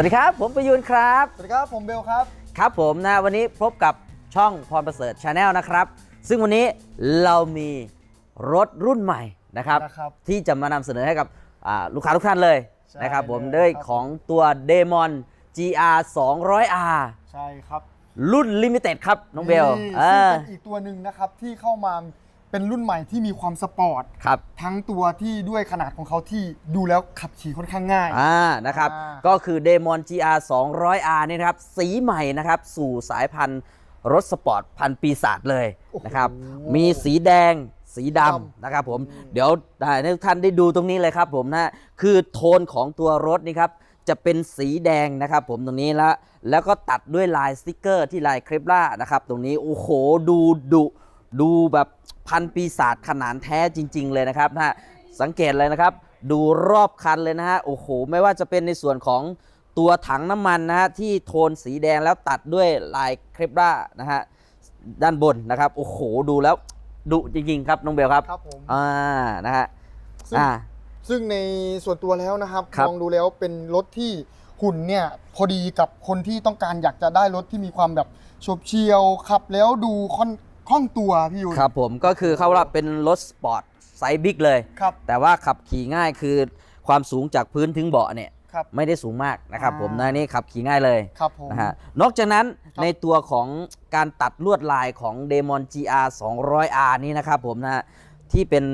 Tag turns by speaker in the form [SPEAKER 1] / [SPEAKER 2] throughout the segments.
[SPEAKER 1] สวัสดีครับ ผมประยูนครับ
[SPEAKER 2] สวัสดีครับ ผมเบลครับ
[SPEAKER 1] ครับผมนะวันนี้พบกับช่องพรประเสริฐชาแนลนะครับ ซึ่งวันนี้เรามีรถรุ่นใหม่นะครับ
[SPEAKER 2] นะครับ
[SPEAKER 1] ที่จะมานำเสนอให้กับอ่าลูกค้าทุกท่านเลย
[SPEAKER 2] ใช่
[SPEAKER 1] นะครับ ผม
[SPEAKER 2] เลย
[SPEAKER 1] ด้วย
[SPEAKER 2] ครับ
[SPEAKER 1] ของตัว Demon GR 200R
[SPEAKER 2] ใช่ครับ
[SPEAKER 1] รุ่นลิมิเต็ดครับ น้องเบล
[SPEAKER 2] นี่
[SPEAKER 1] เอ
[SPEAKER 2] ซึ่ง
[SPEAKER 1] อ
[SPEAKER 2] เป็นอีกตัวหนึ่งนะครับที่เข้ามา เป็นรุ่นใหม่ที่มีความสปอร์ต
[SPEAKER 1] ครับ
[SPEAKER 2] ทั้งตัวที่ด้วยขนาดของเขาที่ดูแล้วขับขี่ค่อนข้างง่าย
[SPEAKER 1] อ่า นะครับ
[SPEAKER 2] อ่า
[SPEAKER 1] ก็คือ Demon GR 200R นี่นะครับ สีใหม่นะครับ สู่สายพันธุ์รถสปอร์ตพันธุ์ปีศาจเลยนะครับ มีสีแดง สีดำนะครับผม เดี๋ยวให้ทุกท่านได้ดูตรงนี้เลยครับผมนะ คือโทนของตัวรถนี่ครับ จะเป็นสีแดงนะครับผมตรงนี้แล้ว แล้วก็ตัดด้วยลายสติกเกอร์ที่ลายเครปล่านะครับ ตรงนี้ โอ้โห ดูดุ ดูแบบ พันปีศาจขนาดแท้จริง ๆ เลยนะครับนะฮะสังเกตเลยนะครับ ดูรอบคันเลยนะฮะโอ้โหไม่ว่าจะเป็นในส่วนของตัวถังน้ำมันนะฮะที่โทนสีแดงแล้วตัดด้วยลายเครปล่านะฮะด้านบนนะครับโอ้โหดูแล้วดุจริง ๆ ครับน้องเบลครับ
[SPEAKER 2] ครับผม
[SPEAKER 1] อ่านะฮะ
[SPEAKER 2] ซึ่ง
[SPEAKER 1] อ่า
[SPEAKER 2] ซึ่งในส่วนตัวแล้วนะครับ
[SPEAKER 1] ครับ
[SPEAKER 2] ลองดูแล้วเป็นรถที่หุ่นเนี่ยพอดีกับคนที่ต้องการอยากจะได้รถที่มีความแบบโฉบเฉียวขับแล้วดูค่อน คล่องตัวพี่ยุน
[SPEAKER 1] ครับผมก็คือเขาว่าเป็นรถสปอร์ตไซส์บิ๊กเลย
[SPEAKER 2] ครับ
[SPEAKER 1] แต่ว่าขับขี่ง่ายคือความสูงจากพื้นถึงเบาะเนี่ย
[SPEAKER 2] ครับ
[SPEAKER 1] ไม่ได้สูงมากนะครับ
[SPEAKER 2] อ่า
[SPEAKER 1] ผมนะนี่ขับขี่ง่ายเลย
[SPEAKER 2] ครับผม
[SPEAKER 1] นะฮะนอกจากนั้น
[SPEAKER 2] ครับ
[SPEAKER 1] ในตัวของการตัดลวดลายของ Demon GR 200R นี่นะครับผมนะฮะที่เป็น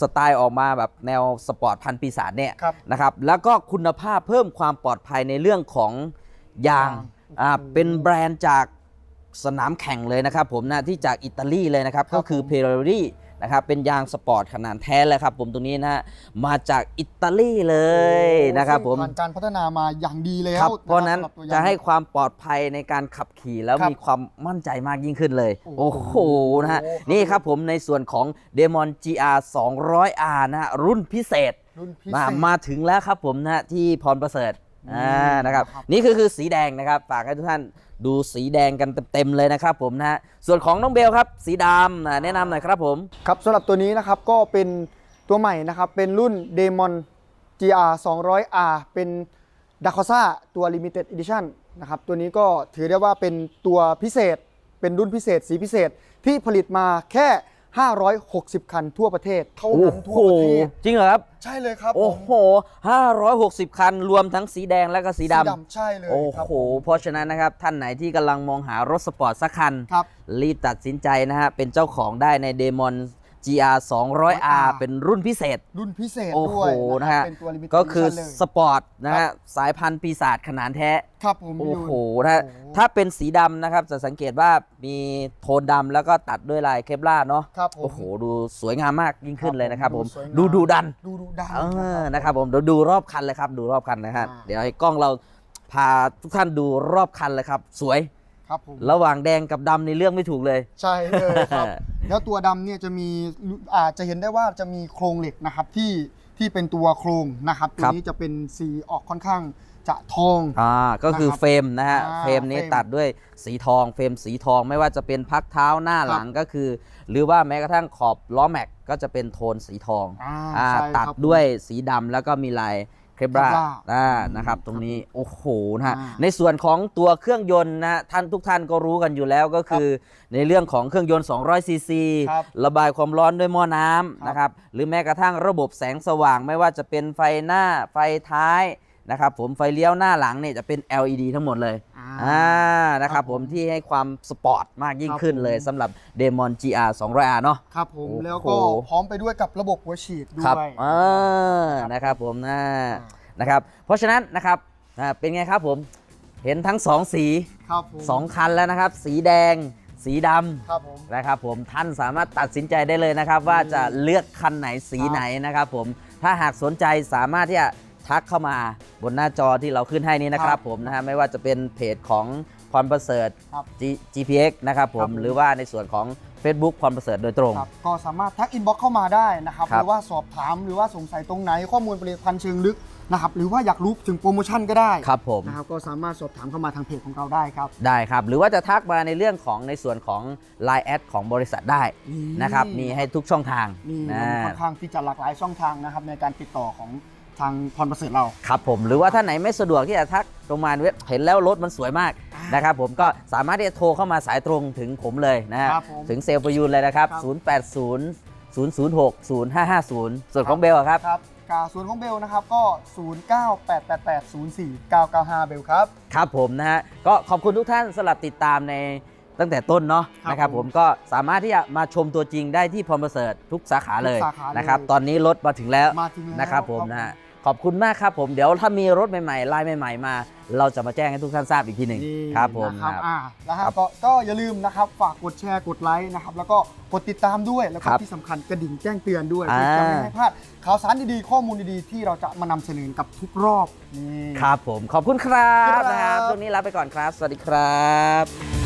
[SPEAKER 1] สไตล์ออกมาแบบแนวสปอร์ตพันธุ์ปีศาจเนี่ย
[SPEAKER 2] ครับ
[SPEAKER 1] นะครับแล้วก็คุณภาพเพิ่มความปลอดภัยในเรื่องของยาง
[SPEAKER 2] ยาง
[SPEAKER 1] อ่า
[SPEAKER 2] โอ้โห
[SPEAKER 1] เป็นแบรนด์จาก สนามแข่งเลยนะครับผมนะที่จากอิตาลีเลยนะครับ
[SPEAKER 2] ครับ
[SPEAKER 1] ก็คือ
[SPEAKER 2] ผม
[SPEAKER 1] เพ r ร r ีนะครับเป็นยางสปอร์ตขนาดแท้เลยครับผมตรงนี้นะฮะมาจากอิตาลีเลยนะครับผม
[SPEAKER 2] ซึ่งผ่านการพัฒนามาอย่างดีแล้ว
[SPEAKER 1] ครับเพราะฉะนั้น
[SPEAKER 2] สำบตัว
[SPEAKER 1] จะให้
[SPEAKER 2] ยาง
[SPEAKER 1] ความปลอดภัยในการขับขี่แล้ว
[SPEAKER 2] ครับ
[SPEAKER 1] มีความมั่นใจมากยิ่งขึ้นเลย
[SPEAKER 2] โอ้
[SPEAKER 1] โอ้
[SPEAKER 2] โห
[SPEAKER 1] โหนะฮะ
[SPEAKER 2] ครับ
[SPEAKER 1] นี่ครับผมในส่วนของ Demon GR 200R นะฮะรุ่นพิเศษ
[SPEAKER 2] รุ่นพิ
[SPEAKER 1] มา
[SPEAKER 2] เศษ
[SPEAKER 1] มาถึงแล้วครับผมนะฮะที่พรประเสริฐ
[SPEAKER 2] อืม
[SPEAKER 1] อ่านะครับ
[SPEAKER 2] ครับ
[SPEAKER 1] นี่คือคือสีแดงนะครับฝากให้ทุกท่าน ดูสีแดงกันเต็มๆเลยนะครับผมนะฮะส่วนของน้องเบลครับ สีดำนะแนะนำหน่อยครับผม
[SPEAKER 2] ครับสำหรับตัวนี้นะครับก็เป็นตัวใหม่นะครับ เป็นรุ่น Demon GR 200R เป็น d a c o s a ตัว Limited Edition นะครับตัวนี้ก็ถือได้ว่าเป็นตัวพิเศษ เป็นรุ่นพิเศษสีพิเศษที่ผลิตมาแค่ 560 คันทั่วประเทศเท่า
[SPEAKER 1] โอ้
[SPEAKER 2] นั้นทั่ว
[SPEAKER 1] โห
[SPEAKER 2] ประเทศ
[SPEAKER 1] จริงเหรอครับ
[SPEAKER 2] ใช่เลยครับ
[SPEAKER 1] โอ้
[SPEAKER 2] ผม
[SPEAKER 1] โห 560 คันรวมทั้งสีแดงและก็สีดำ
[SPEAKER 2] ใช่เลย
[SPEAKER 1] โอ้
[SPEAKER 2] ครับ
[SPEAKER 1] โหเพราะฉะนั้นนะครับท่านไหนที่กำลังมองหารถสปอร์ตสักคัน
[SPEAKER 2] ครับ
[SPEAKER 1] รีบตัดสินใจนะฮะเป็นเจ้าของได้ใน Demon GR 200R เป็นรุ่นพิเศษ
[SPEAKER 2] รุ่นพิเศษ
[SPEAKER 1] โอ้โห
[SPEAKER 2] ด้วย
[SPEAKER 1] นะฮะ
[SPEAKER 2] เป็นตัว Limited
[SPEAKER 1] ก็คือ
[SPEAKER 2] Edition เลย
[SPEAKER 1] สปอร์ตนะฮะสายพันธุ์ปีศาจขนาดแท้
[SPEAKER 2] ครับผม
[SPEAKER 1] โอ้
[SPEAKER 2] พี่
[SPEAKER 1] โห
[SPEAKER 2] ยุน
[SPEAKER 1] นะฮะ
[SPEAKER 2] โอ้โห
[SPEAKER 1] ถ้าเป็นสีดำนะครับ จะสังเกตว่ามีโทนดำแล้วก็ตัดด้วยลายเคปล่าร์เนาะ
[SPEAKER 2] ครับผม
[SPEAKER 1] โอ้โห ดูสวยงามมากยิ่งขึ้นเลยนะครับผม
[SPEAKER 2] สวยงาม
[SPEAKER 1] ดูดูดัน
[SPEAKER 2] ดูดูดัน
[SPEAKER 1] เออนะครับผมเดี๋ยวดูรอบคันเลยครับ ดูรอบคันนะฮะ
[SPEAKER 2] อ่า
[SPEAKER 1] เดี๋ยวให้กล้องเราพาทุกท่านดูรอบคันเลยครับ สวย
[SPEAKER 2] ครับผม
[SPEAKER 1] ระหว่างแดงกับดำในเรื่องไม่ถูกเลย
[SPEAKER 2] ใช่เลยครับ แล้วตัวดำเนี่ยจะมีอาจจะเห็นได้ว่าจะมีโครงเหล็กนะครับที่ที่เป็นตัวโครงนะครับตัว
[SPEAKER 1] ครับ
[SPEAKER 2] นี้จะเป็นสีออกค่อนข้างจะทอง
[SPEAKER 1] อ่าก็คือ
[SPEAKER 2] นะครับ
[SPEAKER 1] เฟรมนะฮะ
[SPEAKER 2] อ่า
[SPEAKER 1] เฟรมนี้
[SPEAKER 2] เฟรม
[SPEAKER 1] ตัดด้วยสีทองเฟรมสีทองไม่ว่าจะเป็นพักเท้าหน้าหลังก็คือ หรือว่าแม้กระทั่งขอบล้อแม็กก็จะเป็นโทนสีทอง
[SPEAKER 2] อ่า
[SPEAKER 1] อ่า
[SPEAKER 2] ใช่
[SPEAKER 1] ตัด
[SPEAKER 2] ครับ
[SPEAKER 1] ด้วยสีดำแล้วก็มีลาย เครบรา
[SPEAKER 2] Kevlar
[SPEAKER 1] อ่านะครับ ตรงนี้โอ้โหนะฮะ
[SPEAKER 2] อ่า
[SPEAKER 1] ในส่วนของตัวเครื่องยนต์นะท่านทุกท่านก็รู้กันอยู่แล้วก็คือ ในเรื่องของเครื่องยนต์ 200 ซีซี
[SPEAKER 2] ครับ
[SPEAKER 1] ระบายความร้อนด้วยหม้อน้
[SPEAKER 2] ครับำ
[SPEAKER 1] นะครับ หรือแม้กระทั่งระบบแสงสว่างไม่ว่าจะเป็นไฟหน้าไฟท้ายนะครับผมไฟเลี้ยวหน้าหลังเนี่ยจะเป็น LED ทั้งหมดเลย
[SPEAKER 2] อ่า
[SPEAKER 1] อ่านะครับ
[SPEAKER 2] ครับ
[SPEAKER 1] ผ
[SPEAKER 2] ผมม
[SPEAKER 1] ที่ให้ความสปอร์ตมากยิ่ง
[SPEAKER 2] ครับ
[SPEAKER 1] ขึ้นเลย
[SPEAKER 2] ผม
[SPEAKER 1] สำหรับ Demon GR 200R เนาะ
[SPEAKER 2] ครับผม
[SPEAKER 1] โอ้โห
[SPEAKER 2] แล้วก็พร้อมไปด้วยกับระบบหัวฉีดด้
[SPEAKER 1] ครับ
[SPEAKER 2] วย
[SPEAKER 1] เออนะครับผมนะ
[SPEAKER 2] อ่า
[SPEAKER 1] นะครับ เพราะฉะนั้นนะครับอ่าเป็นไงครับผมเห็นทั้งสองสี
[SPEAKER 2] ครับผม
[SPEAKER 1] สองคันแล้วนะครับ สีแดง สีด
[SPEAKER 2] ครับผมำ
[SPEAKER 1] นะครับผมท่านสามารถตัดสินใจได้เลยนะครับ ว่าจะเลือกคันไหนสี
[SPEAKER 2] ครับ
[SPEAKER 1] ไหนนะครับผมถ้าหากสนใจสามารถที่จะ ทักเข้ามาบนหน้าจอที่เราขึ้นให้นี้นะครับผมนะฮะไม่ว่าจะเป็นเพจของพรประเสริฐ
[SPEAKER 2] ครับ
[SPEAKER 1] G- GPX นะครับผม
[SPEAKER 2] ครับผม
[SPEAKER 1] หรือว่าในส่วนของ Facebook พรประเสริฐโดยตรง
[SPEAKER 2] ครับก็สามารถทักอินบ็อกเข้ามาได้นะครับ
[SPEAKER 1] ครั
[SPEAKER 2] ห
[SPEAKER 1] บ
[SPEAKER 2] รือว่าสอบถามหรือว่าสงสัยตรงไหนข้อมูลผลิตภัณฑ์เชิงลึกนะครับหรือว่าอยากรู้ถึงโปรโมชั่นก็ได้
[SPEAKER 1] ครับผม
[SPEAKER 2] นะครับก็สามารถสอบถามเข้ามาทางเพจของเราได้ครับ
[SPEAKER 1] ได้ครับ หรือว่าจะทักมาในเรื่องของในส่วนของ Line แอดของบริษัทได้
[SPEAKER 2] นี่
[SPEAKER 1] นะครับ มีให้ทุกช่องทาง
[SPEAKER 2] นี่
[SPEAKER 1] นะ
[SPEAKER 2] มันค่อนข้างที่จะหลากหลายช่องทางนะครับในการติดต่อของ ทางพรประเสริฐเรา
[SPEAKER 1] ครับผมหรือว่าท่านไหนไม่สะดวกที่จะทักตรงมาเว็บเห็นแล้วรถมันสวยมากนะครับผมก็สามารถที่จะโทรเข้ามาสายตรงถึงผมเลยนะฮะ
[SPEAKER 2] ครับผม
[SPEAKER 1] ถึงเซลล์ประยูนเลยนะครับ
[SPEAKER 2] ครับ
[SPEAKER 1] 080 006 0550 ส่วนของเบลอะครับ
[SPEAKER 2] ครับกาส่วนของเบลนะครับก็ 0988804995 เบลครับ
[SPEAKER 1] ครับผมนะฮะก็ขอบคุณทุกท่านสำหรับติดตามใน ตั้งแต่ต้นเนาะ
[SPEAKER 2] ครับ
[SPEAKER 1] นะครับ
[SPEAKER 2] ผ
[SPEAKER 1] ผมมก็สามารถที่จะมาชมตัวจริงได้ที่พรหมประเสริฐทุกสาขาเลย
[SPEAKER 2] ทุกสาขาเลย
[SPEAKER 1] นะครับตอนนี้รถมาถึงแล้ว
[SPEAKER 2] มาถึงแล้ว
[SPEAKER 1] นะครับผม
[SPEAKER 2] ครับ
[SPEAKER 1] นะฮะขอบคุณมากครับผมเดี๋ยวถ้ามีรถใหม่ๆลายใหม่ ๆ มา เราจะมาแจ้งให้ทุกท่านทราบอีกทีหนึ่ง
[SPEAKER 2] นี่
[SPEAKER 1] ครับผม
[SPEAKER 2] นะครับ
[SPEAKER 1] ครับ
[SPEAKER 2] อ่านะฮะ
[SPEAKER 1] ครับ
[SPEAKER 2] ก็ก็อย่าลืมนะครับฝากกดแชร์กดไลค์นะครับแล้วก็กดติดตามด้วยแล้วก็
[SPEAKER 1] ครับ
[SPEAKER 2] ที่สำคัญกระดิ่งแจ้งเตือนด้วย
[SPEAKER 1] อ่า
[SPEAKER 2] เพื่อจะไม่ให้พลาดข่าวสารดีๆข้อมูลดีๆ ที่เราจะมานำเสนอกับทุกรอบนี่
[SPEAKER 1] ครับผมขอบคุณครับ
[SPEAKER 2] ครับ
[SPEAKER 1] นะครับ ช่วงนี้ลาไปก่อนครับ สวัสดีครับ